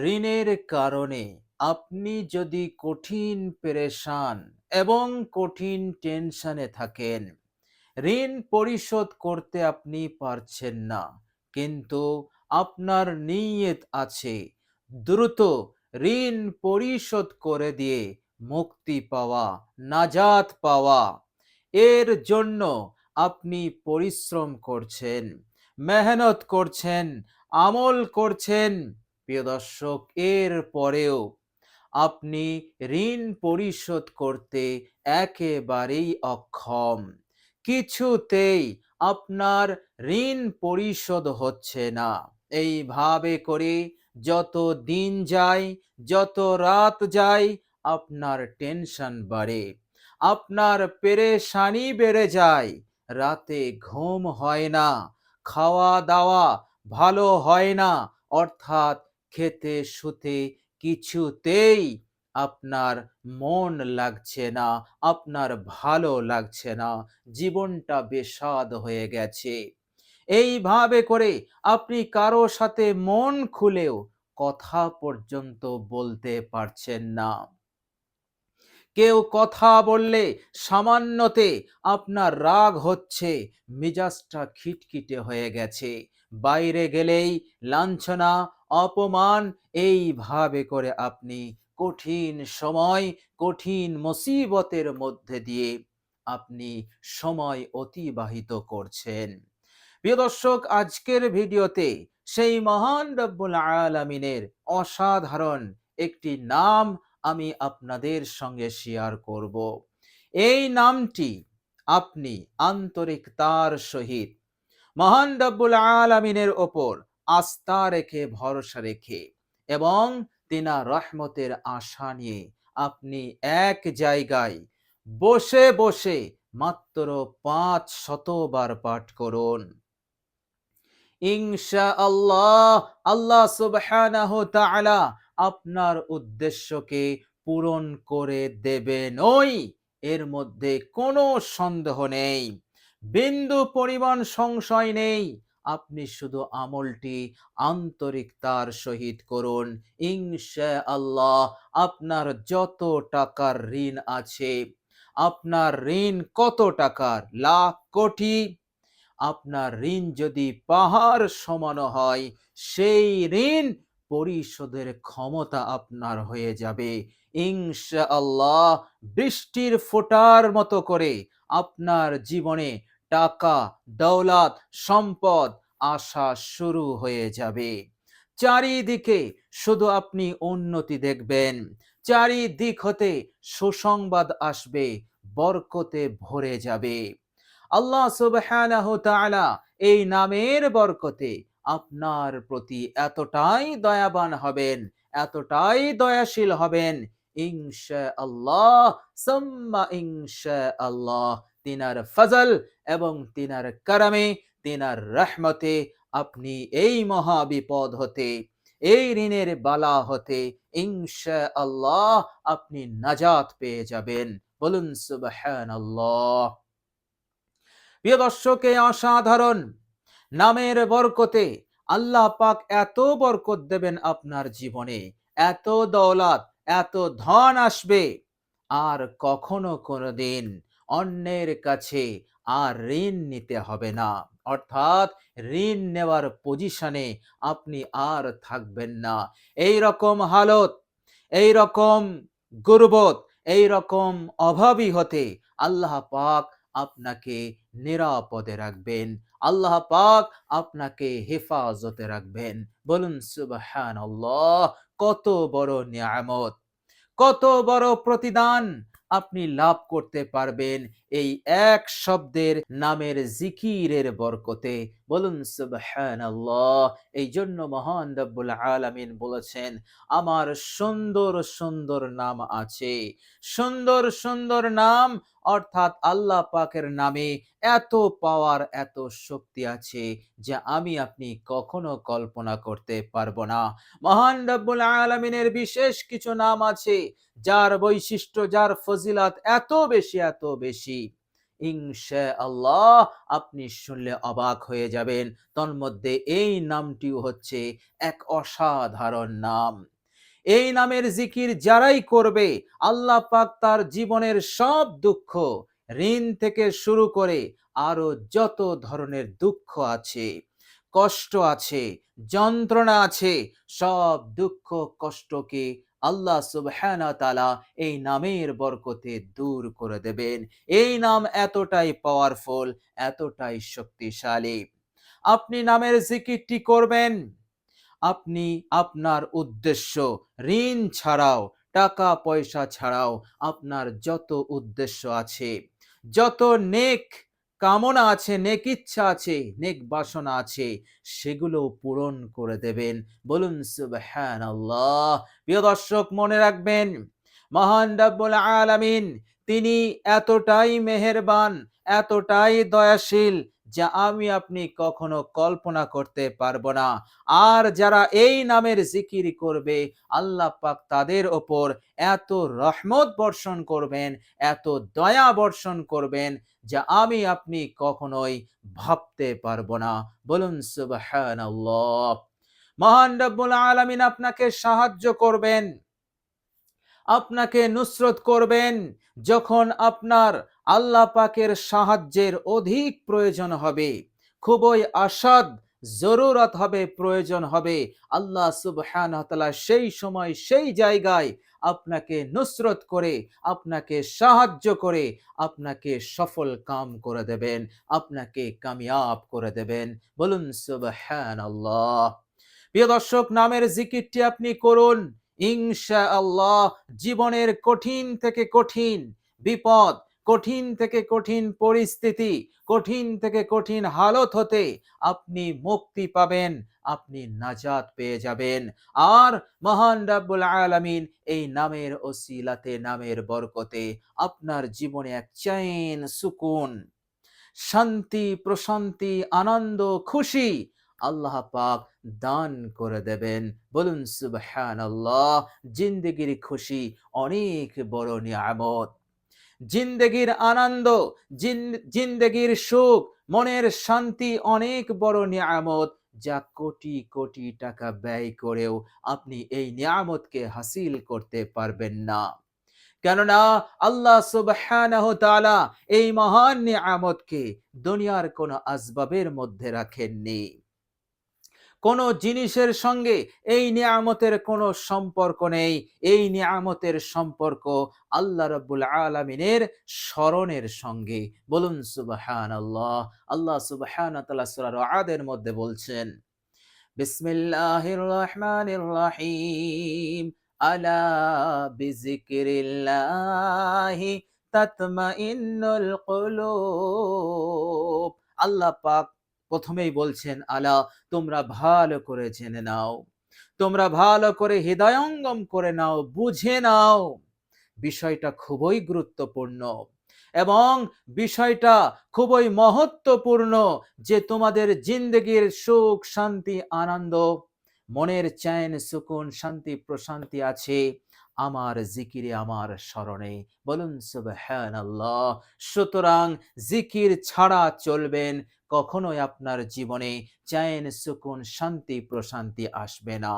ঋণের কারণে আপনি যদি কঠিন পেরেশান এবং কঠিন টেনশনে থাকেন, ঋণ পরিশোধ করতে আপনি পারছেন না। কিন্তু আপনার নিয়ত আছে, দ্রুত ঋণ পরিশোধ করে দিয়ে মুক্তি পাওয়া, নাজাত পাওয়া। এর জন্য আপনি পরিশ্রম করছেন, মেহনত করছেন, আমল করছেন প্রিয় দর্শক, এর পরেও আপনি ঋণ পরিশোধ করতে একেবারেই অক্ষম। কিছুতেই আপনার ঋণ পরিশোধ হচ্ছে না। এইভাবে করে যত দিন যায়, যত রাত যায়, আপনার টেনশন বাড়ে। আপনার পেরেশানি বেড়ে যায়। রাতে ঘুম হয় না খাওয়া দাওয়া ভালো হয় না, অর্থাৎ খেতে শুতে কিছুতেই আপনার মন লাগছে না, আপনার ভালো লাগছে না, জীবনটা বেসাদ হয়ে গেছে। এইভাবে করে আপনি কারও সাথে মন খুলেও কথা পর্যন্ত বলতে পারছেন না। কেউ কথা বললে সামান্যতে আপনার রাগ হচ্ছে, মেজাজটা খিটখিটে হয়ে গেছে। বাইরে গেলেই লাঞ্ছনা অপমান এইভাবে করে আপনি কঠিন সময়, কঠিন মুসিবতের মধ্যে দিয়ে আপনি সময় অতিবাহিত করছেন। প্রিয় দর্শক, আজকের ভিডিওতে সেই মহান রব্বুল আলামিনের অসাধারণ একটি নাম আমি আপনাদের সঙ্গে শেয়ার করব। এই নামটি আপনি আন্তরিকতার সহিত মহান রব্বুল আলামিনের ওপর আস্থা রেখে, ভরসা রেখে এবং তিনা রহমতের আশা নিয়ে আপনি এক জায়গায় বসে বসে মাত্র পাঁচ শতবার পাঠ করুন। ইনশা আল্লাহ আল্লাহ সুবহানাহু তাআলা আপনার উদ্দেশ্যকে পূরণ করে দেবেন। ওই এর মধ্যে কোনো সন্দেহ নেই। বিন্দু পরিমাণ সংশয় নেই। আপনি শুধু আমলটি আন্তরিকতার সহিত করুন। ইনশা আল্লাহ আপনার যত টাকার ঋণ আছে, আপনার ঋণ কত টাকার? লাখ, কোটি? আপনার ঋণ যদি পাহাড় সমানো হয়, সেই ঋণ পরিশোধের ক্ষমতা আপনার হয়ে যাবে। ইনশা আল্লাহ বৃষ্টির ফোটার মতো করে আপনার জীবনে টাকা, দৌলত, সম্পদ আসা শুরু হয়ে যাবে। চারিদিকে শুধু আপনি উন্নতি দেখবেন। চারিদিক হতে সুসংবাদ আসবে, বরকতে ভরে যাবে। আল্লাহ সুবহানাহু তাআলা এই নামের বরকতে আপনার প্রতি এতটাই দয়াবান হবেন, এতটাই দয়াশীল হবেন। ইনশা আল্লাহ সাম্মা আল্লাহ তিনার ফজল এবং তিনার কারামে, তিনার রহমতে আপনি এই মহা বিপদ হতে, এই ঋণের বালা হতে ইনশা আল্লাহ আপনি নাজাত পেয়ে যাবেন। বলুন সুবহানাল্লাহ। প্রিয় দর্শক অসাধারণ নামের বরকতে আল্লাহ পাক এত বরকত দেবেন আপনার জীবনে, এত দৌলত, এত ধন আসবে, আর কখনো কোনো দিন অন্যের কাছে আর ঋণ নিতে হবে না। অর্থাৎ ঋণ নেওয়ার পজিশনে আপনি আর থাকবেন না। এই রকম হালত এই রকম গুরবত এই রকম অভাবী হতে আল্লাহ পাক আপনাকে নিরাপদে রাখবেন। আল্লাহ পাক আপনাকে হেফাজতে রাখবেন। বলুন সুবহান কত বড় নিয়ামত, কত বড় প্রতিদান আপনি লাভ করতে পারবেন এই এক শব্দের নামের জিকিরের বরকতে। বলুন, সুবহানাল্লাহ। এই জন্য মহান রব্বুল আলামিন বলেছেন, আমার সুন্দর সুন্দর নাম আছে। সুন্দর সুন্দর নাম অর্থাৎ আল্লাহ পাকের নামে এত পাওয়ার, এত শক্তি আছে যা আমি আপনি কখনো কল্পনা করতে পারব না। মহান রব্বুল আলমিনের বিশেষ কিছু নাম আছে, যার বৈশিষ্ট্য, যার ফজিলাত এত বেশি এত বেশি। ইনশা আল্লাহ আপনি শুনলে অবাক হয়ে যাবেন। তন্মধ্যে এই নামটিও হচ্ছে এক অসাধারণ নাম। এই নামের জিকির যারাই করবে, আল্লাহ পাক তার জীবনের সব দুঃখ ঋণ থেকে শুরু করে আরও যত ধরনের দুঃখ আছে, কষ্ট আছে, যন্ত্রণা আছে, সব দুঃখ কষ্টকে আল্লাহ সুবহানা তালা এই নামের বরকতে দূর করে দেবেন। এই নাম এতটাই পাওয়ারফুল এতটাই শক্তিশালী। আপনি নামের জিকিরটি করবেন আপনি আপনার উদ্দেশ্য। ঋণ ছাড়াও, টাকা পয়সা ছাড়াও আপনার যত উদ্দেশ্য আছে, যত নেক কামনা আছে, নেক ইচ্ছা আছে, নেক বাসনা আছে, সেগুলো পূরণ করে দেবেন। বলুন, সুবহানাল্লাহ। প্রিয় দর্শক, মনে রাখবেন, মহান রাব্বুল আলামিন, তিনি এতটাই মেহেরবান, এতটাই দয়াশীল যা আমি আপনি কখনো কল্পনা করতে পারব না। আর যারা এই নামের জিকির করবে, আল্লাহ পাক তাদের ওপর এত রহমত বর্ষণ করবেন, এত দয়া বর্ষণ করবেন যা আমি আপনি কখনোই ভাবতে পারব না। বলুন, সুবহানাল্লাহ। মহান রব্বুল আলামিন আপনাকে সাহায্য করবেন, আপনাকে নুসরত করবেন, যখন আপনার আল্লাহ পাকের সাহায্যের অধিক প্রয়োজন হবে। খুবই আসাদ, জরুরত হবে, প্রয়োজন হবে। আল্লাহ সুবহানাহু ওয়া সেই সময় সেই জায়গায় আপনাকে নুসরত করে, আপনাকে সাহায্য করে, আপনাকে সফল কাম করে দেবেন, আপনাকে কামিয়াব করে দেবেন। বলুন সুবহানাল্লাহ। প্রিয় দর্শক, নামের জিকিরটি আপনি করুন। ইনশা আল্লাহ জীবনের কঠিন থেকে কঠিন বিপদ কঠিন থেকে কঠিন পরিস্থিতি, কঠিন থেকে কঠিন হালত হতে আপনি মুক্তি পাবেন, আপনি নাজাত পেয়ে যাবেন। আর মহান রাব্বুল আলামিন এই নামের ওসিলাতে, নামের বরকতে আপনার জীবনে এক চैन সুকুন, শান্তি, প্রশান্তি, আনন্দ, খুশি আল্লাহ পাক দান করে দেবেন। বলুন সুবহানাল্লাহ, জিন্দগির খুশি অনেক বড় নিয়ামত। জিন্দগির আনন্দ জিন্দগির সুখ, মনের শান্তি অনেক বড় নিয়ামত যা কোটি কোটি টাকা ব্যয় করেও আপনি এই নিয়ামতকে হাসিল করতে পারবেন না। কেননা আল্লাহ সুবহানাহু তাআলা এই মহান নিয়ামতকে দুনিয়ার কোন আসবাবের মধ্যে রাখেননি। কোনো জিনিসের সঙ্গে এই নিয়ামতের কোনো সম্পর্ক নেই। এই নিয়ামতের সম্পর্ক আল্লাহ রব্বুল আলমিনের স্মরণের সঙ্গে। বলুন সুবাহান আল্লাহ আল্লাহ সুবাহান আদের মধ্যে বলছেন, বিসমিল্লাহির রহমানির রহিম। আলা বিজিকিরিল্লাহি তাতমাইন্নুল কুলুব। আল্লাহ পাক প্রথমেই বলছেন আলা তোমরা ভালো করে জেনে নাও। তোমরা ভালো করে হৃদয়ঙ্গম করে নাও, বুঝে নাও। বিষয়টা খুবই গুরুত্বপূর্ণ এবং বিষয়টা খুবই মহত্বপূর্ণ যে তোমাদের জিন্দগির সুখ, শান্তি, আনন্দ, মনের চ্যান, সুকুন, শান্তি, প্রশান্তি আছে। আমার জিকিরে, আমার স্মরণে। বলুন, সুবহানাল্লাহ। সুতরাং জিকির ছাড়া চলবেন, কখনোই আপনার জীবনে চ্যান, সুকুন, শান্তি, প্রশান্তি আসবে না।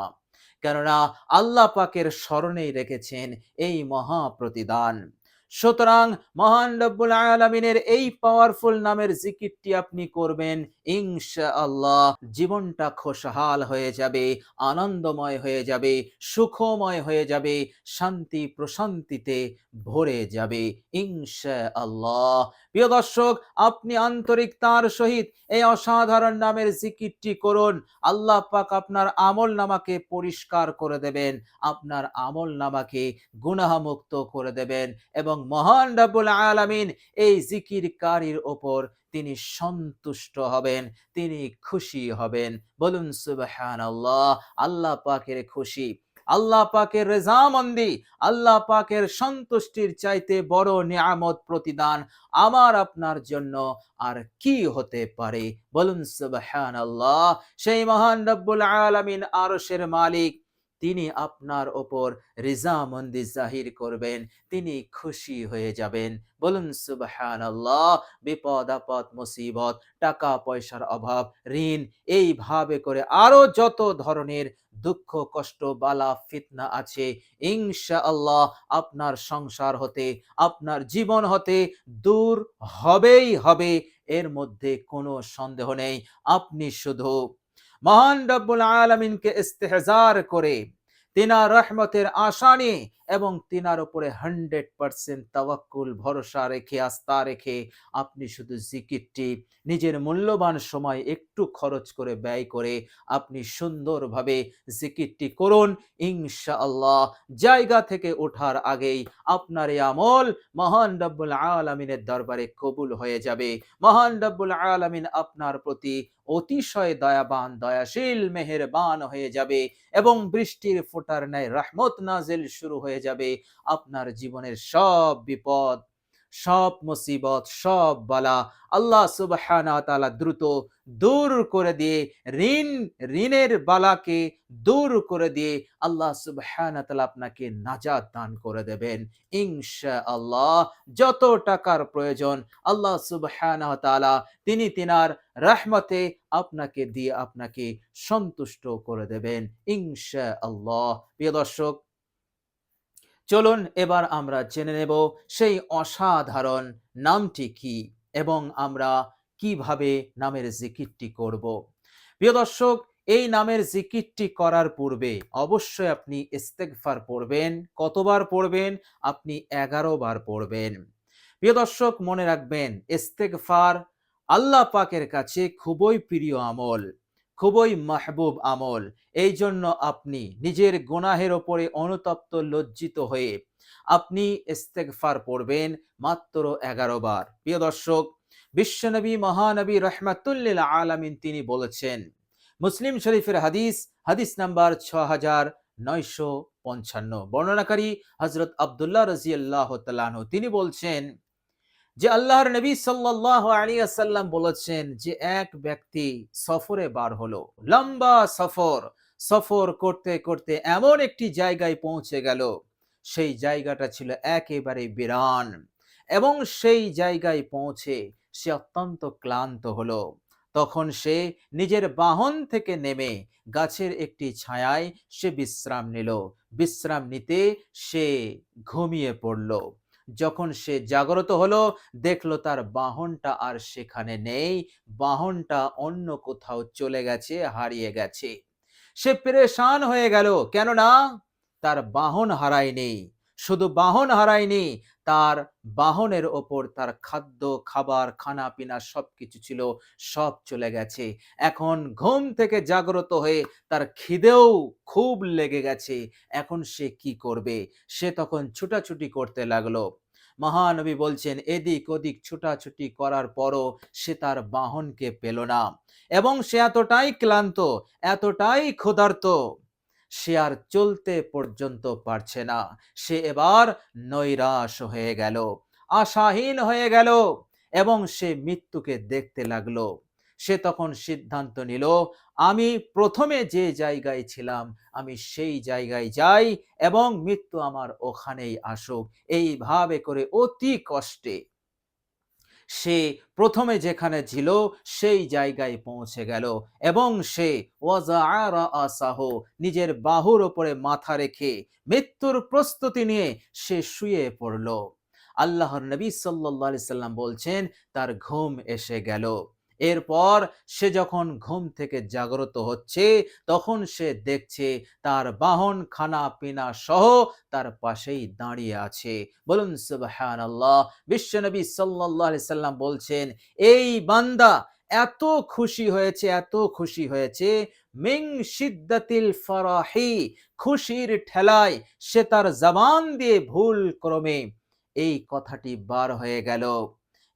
কেননা আল্লাহ পাকের স্মরণেই রেখেছেন এই মহা প্রতিদান সুতরাং মহান রব্বুল আলমিনের এই পাওয়ারফুল নামের জিকিরটি আপনি করবেন ইনশা আল্লাহ জীবনটা খোশহাল হয়ে যাবে, আনন্দময় হয়ে যাবে, সুখময় হয়ে যাবে, শান্তি প্রশান্তিতে ভরে যাবে ইনশা আল্লাহ প্রিয় দর্শক, আপনি আন্তরিক আন্তরিকতার সহিত এই অসাধারণ নামের জিকিরটি করুন। আল্লাহ পাক আপনার আমল নামাকে পরিষ্কার করে দেবেন, আপনার আমল নামাকে গুনাহমুক্ত করে দেবেন এবং মহান রাব্বুল আলামিন এই জিকির কারির ওপর তিনি সন্তুষ্ট হবেন, তিনি খুশি হবেন। বলুন সুবহানাল্লাহ, আল্লাহ পাকের খুশি, আল্লাহ পাকের রেজামন্দি, আল্লাহ পাকের সন্তুষ্টির চাইতে বড় নিয়ামত প্রতিদান আমার আপনার জন্য আর কি হতে পারে? বলুন সুবহানাল্লাহ, সেই মহান রব্বুল আলামিন আরশের মালিক তিনি আপনার ওপর রিজামন্দি জাহির করবেন, তিনি খুশি হয়ে যাবেন। বলুন সুবহান আল্লাহ বিপদ, আপদ, মুসিবত, টাকা, পয়সার অভাব, ঋণ, এইভাবে করে আরও যত ধরনের দুঃখ, কষ্ট, বালা, ফিতনা আছে ইনশা আল্লাহ আপনার সংসার হতে, আপনার জীবন হতে দূর হবেই হবে, এর মধ্যে কোনো সন্দেহ নেই। আপনি শুধু মহান রব্বুল আলমিনকে ইস্তেহজার করে তিনা রহমতের আশা নিয়ে এবং তিনার উপরে হান্ড্রেড পার্সেন্ট তাওয়াক্কুল, ভরসা রেখে, আস্থা রেখে আপনি শুধু জিকিরটি, নিজের মূল্যবান সময় একটু খরচ করে ব্যয় করে আপনি সুন্দরভাবে জিকিরটি করুন। ইনশা আল্লাহ জায়গা থেকে ওঠার আগেই আপনার এই আমল মহান রব্বুল আলমিনের দরবারে কবুল হয়ে যাবে। মহান রব্বুল আলমিন আপনার প্রতি অতিশয় দয়াবান, দয়াশীল, মেহেরবান হয়ে যাবে এবং বৃষ্টির ফোটার ন্যায় রহমত নাজিল শুরু হয়ে যাবে আপনার জীবনের সব বিপদ, সব মুসিবত, সব বালা। আল্লাহ সুবহানা তাআলা দ্রুত দূর করে দিয়ে, ঋণ, ঋণের বালাকে দূর করে দিয়ে আল্লাহ সুবহানা তাআলা আপনাকে নাজাত দান করে দেবেন। ইনশা আল্লাহ যত টাকার প্রয়োজন, আল্লাহ সুবহানা তাআলা তিনি তিনার রহমতে আপনাকে দিয়ে আপনাকে সন্তুষ্ট করে দেবেন। ইনশা আল্লাহ প্রিয় দর্শক চলুন এবার আমরা জেনে নেব সেই অসাধারণ নামটি কি এবং আমরা কীভাবে নামের জিকিরটি করব। প্রিয় দর্শক, এই নামের জিকিরটি করার পূর্বে অবশ্যই আপনি ইস্তেগফার পড়বেন। কতবার পড়বেন? আপনি এগারো বার পড়বেন। প্রিয় দর্শক, মনে রাখবেন, ইস্তেগফার আল্লাহ পাকের কাছে খুবই প্রিয় আমল। খুবই মাহবুব আমল। এই জন্য আপনি নিজের গুনাহের ওপরে অনুতপ্ত, লজ্জিত হয়ে আপনি ইস্তেগফার পড়বেন মাত্র এগারো বার। প্রিয় দর্শক, বিশ্বনবী মহানবী রহমাতুল্লিল আলামিন তিনি বলেছেন, মুসলিম শরীফের হাদিস হাদিস নাম্বার ছ হাজার নয়শো পঞ্চান্ন। বর্ণনাকারী হজরত আবদুল্লাহ রাজিয়াল্লাহ তিনি বলছেন যে আল্লাহর নবী সাল্লাহ আলী আসাল্লাম বলেছেন যে এক ব্যক্তি সফরে বার হলো, লম্বা সফর সফর করতে করতে এমন একটি জায়গায় পৌঁছে গেল, সেই জায়গাটা ছিল একেবারে বিরান এবং সেই জায়গায় পৌঁছে সে অত্যন্ত ক্লান্ত হলো। তখন সে নিজের বাহন থেকে নেমে গাছের একটি ছায়ায় সে বিশ্রাম নিল। বিশ্রাম নিতে সে ঘুমিয়ে পড়ল। যখন সে জাগ্রত হলো, দেখল তার বাহনটা আর সেখানে নেই। বাহনটা অন্য কোথাও চলে গেছে, হারিয়ে গেছে। সে পেরেশান হয়ে গেল। কেননা তার বাহন হারায়নি। শুধু বাহন হারায়নি তার বাহনের ওপর তার খাদ্য, খাবার খানা পিনা সব কিছু ছিল, সব চলে গেছে। এখন ঘুম থেকে জাগ্রত হয়ে তার খিদেও খুব লেগে গেছে। এখন সে কি করবে? সে তখন ছুটাছুটি করতে লাগল। মহানবী বলছেন, এদিক ওদিক ছুটাছুটি করার পরও সে তার বাহনকে পেল না এবং সে এতটাই ক্লান্ত, এতটাই ক্ষুধার্ত সে আর চলতে পর্যন্ত পারছে না। সে এবার নৈরাশ হয়ে গেল, আশাহীন হয়ে গেল এবং সে মৃত্যুকে দেখতে লাগল। সে তখন সিদ্ধান্ত নিল, আমি প্রথমে যে জায়গায় ছিলাম, আমি সেই জায়গায় যাই এবং মৃত্যু আমার ওখানেই আসুক। এইভাবে করে অতি কষ্টে সে প্রথমে যেখানে ছিল, সেই জায়গায় পৌঁছে গেল এবং সে আসাহ নিজের বাহুর ওপরে মাথা রেখে মৃত্যুর প্রস্তুতি নিয়ে সে শুয়ে পড়ল। আল্লাহর নবী সাল্লাহ সাল্লাম বলছেন, তার ঘুম এসে গেল। এরপর সে যখন ঘুম থেকে জাগ্রত হচ্ছে, তখন সে দেখছে তার বাহন খানা পিনা সহ তার পাশেই দাঁড়িয়ে আছে। বলুন সুবহান আল্লাহ বিশ্বনবী সাল্লাহ সাল্লাম বলছেন, এই বান্দা এত খুশি হয়েছে, এত খুশি হয়েছে, মিং সিদ্দাতিল ফরাহি, খুশির ঠেলায় সে তার জবান দিয়ে ভুল ক্রমে। এই কথাটি বার হয়ে গেল।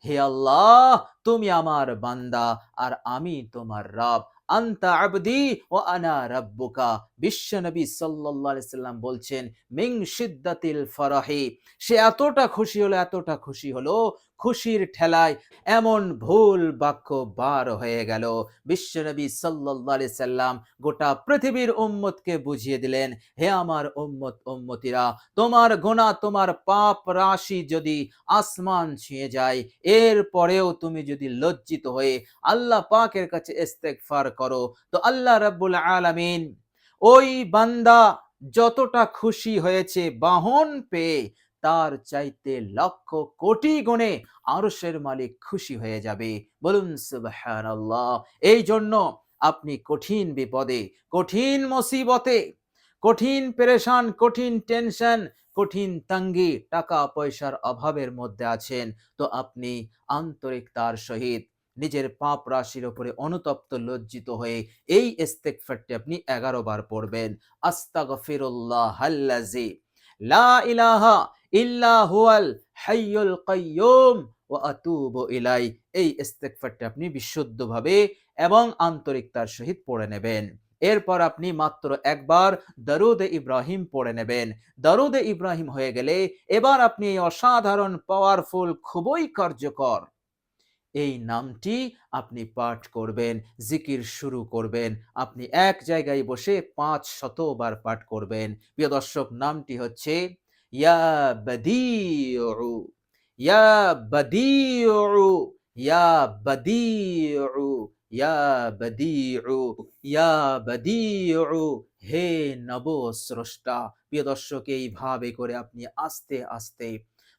হে আল্লাহ, তুমি আমার বান্দা আর আমি তোমার রব। আন্তা আবদি ও আনা রব্বুকা। বিশ্ব নবী সাল্লাল্লাহু সাল্লাম বলছেন, মিং সিদ্দাতিল ফরাহি। সে এতটা খুশি হলো, এতটা খুশি হলো খুশির ঠেলায় এমন ভুল বাক্য বার হয়ে গেল। বিশ্বনবী আলাইহি সাল্লাম গোটা পৃথিবীর উম্মতকে বুঝিয়ে দিলেন, হে আমার উম্মত, উম্মতিরা, তোমার গোনা তোমার পাপ রাশি যদি আসমান ছুঁয়ে যায়, এর পরেও তুমি যদি লজ্জিত হয়ে আল্লাহ পাকের কাছে ইস্তেগফার করো, তো আল্লাহ রাব্বুল আলামিন ওই বান্দা যতটা খুশি হয়েছে বাহন পেয়ে তার চাইতে লক্ষ কোটি গুণে আরশের মালিক খুশি হয়ে যাবে। বলুন এই জন্য আপনি কঠিন বিপদে, কঠিন মুসিবতে, কঠিন পেরেশান, কঠিন টেনশন, কঠিন তাঙ্গি টাকা পয়সার অভাবের মধ্যে আছেন। তো আপনি আন্তরিকতার সহিত নিজের পাপ রাশির উপরে অনুতপ্ত, লজ্জিত হয়ে এই ইস্তেগফারটি আপনি এগারো বার পড়বেন। আস্তাগফিরুল্লাহ আল্লাজি লা ইলাহা ইল্লা হুয়াল হাইয়ুল কাইয়ুম ওয়া আতুবু ইলাই। এই ইস্তেগফারটি আপনি বিশুদ্ধভাবে এবং আন্তরিকতার সহিত পড়ে নেবেন। এরপর আপনি মাত্র একবার দরুদ ইব্রাহিম পড়ে নেবেন। দরুদ ইব্রাহিম হয়ে গেলে এবার আপনি এই অসাধারণ পাওয়ারফুল খুবই কার্যকর এই নামটি আপনি পাঠ করবেন, জিকির শুরু করবেন, আপনি এক জায়গায় বসে পাঁচ শতবার পাঠ করবেন। প্রিয় দর্শক, নামটি হচ্ছে ইয়া বদিউ ইয়া বদিউ ইয়া বদিউ ইয়া বদিউ ইয়া বদিউ হে নব স্রষ্টা প্রিয় দর্শক এইভাবে করে আপনি আস্তে আস্তে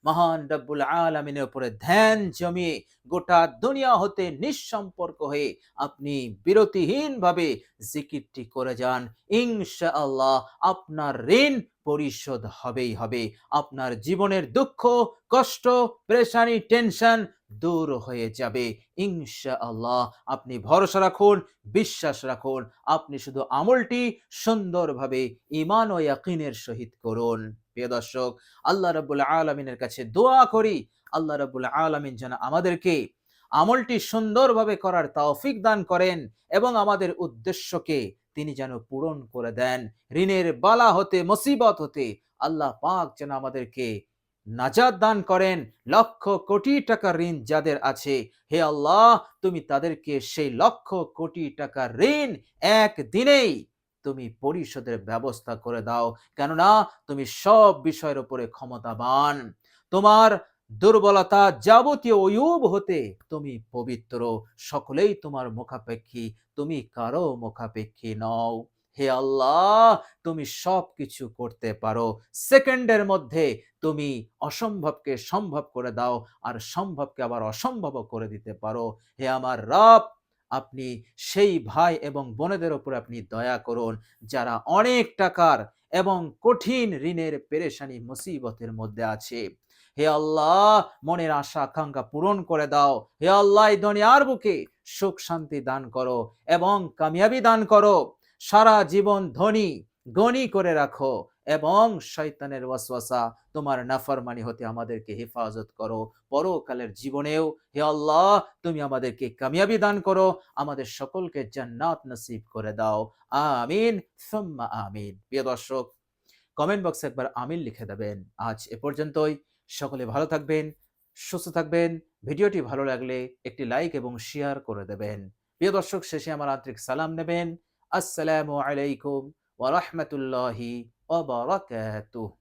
মহান রব্বুল আলমিনের উপরে ধ্যান জমিয়ে গোটা দুনিয়া হতে নিঃসম্পর্ক হয়ে আপনি বিরতিহীনভাবে জিকিরটি করে যান। ইনশা আল্লাহ আপনার ঋণ পরিশোধ হবেই হবে। আপনার জীবনের দুঃখ, কষ্ট, প্রেশানি, টেনশন দূর হয়ে যাবে। ইনশা আল্লাহ আপনি ভরসা রাখুন, বিশ্বাস রাখুন। আপনি শুধু আমলটি সুন্দরভাবে ইমান ও ইয়াকিনের সহিত করুন। প্রিয় দর্শক, আল্লাহ রাব্বুল আলমিনের কাছে দোয়া করি, আল্লাহ রাব্বুল আলমিন যেন আমাদেরকে আমলটি সুন্দরভাবে করার তৌফিক দান করেন এবং আমাদের উদ্দেশ্যকে তিনি যেন পূরণ করে দেন। ঋণের বালা হতে, মুসিবত হতে আল্লাহ পাক যেন আমাদেরকে নাজাদ দান করেন। লক্ষ কোটি টাকা ঋণ যাদের আছে, হে আল্লাহ, তুমি তাদেরকে সেই লক্ষ কোটি টাকা ঋণ এক দিনেই তুমি পরিশোধের ব্যবস্থা করে দাও। কেননা তুমি সব বিষয়ের উপরে ক্ষমতাবান। তোমার দুর্বলতা যাবতীয় অয়ুব হতে তুমি পবিত্র। সকলেই তোমার মুখাপেক্ষী, তুমি কারও মুখাপেক্ষী নও। হে আল্লাহ, তুমি সব কিছু করতে পারো। সেকেন্ডের মধ্যে তুমি অসম্ভবকে সম্ভব করে দাও, আর সম্ভবকে আবার অসম্ভব করে দিতে পারো। হে আমার রব আপনি সেই ভাই এবং বোনেদের উপর আপনি দয়া করুন, যারা অনেক টাকার এবং কঠিন ঋণের পেরেশানি মুসিবতের মধ্যে আছে। হে আল্লাহ, মনের আশা, আকাঙ্ক্ষা পূরণ করে দাও। হে আল্লাহ দুনিয়ার বুকে সুখ শান্তি দান করো এবং কামিয়াবি দান করো। সারা জীবন ধনী, গণী করে রাখো। এবং শয়তানের ওয়াসওয়াসা, তোমার নাফরমানি হতে আমাদেরকে হেফাজত করো। পরকালের জীবনেও হে আল্লাহ, তুমি আমাদেরকে কামিয়াবি দান করো। আমাদের সকলকে জান্নাত নসিব করে দাও। আমিন, সুম্মা আমিন। প্রিয় দর্শক কমেন্ট বক্সে একবার আমিন লিখে দেবেন। আজ এ পর্যন্তই। সকলে ভালো থাকবেন, সুস্থ থাকবেন। ভিডিওটি ভালো লাগলে একটি লাইক এবং শেয়ার করে দেবেন। প্রিয় দর্শক, শেষে আমার আন্তরিক সালাম নেবেন। আসসালামু আলাইকুম ওয়া রাহমাতুল্লাহি ওয়া বারাকাতুহু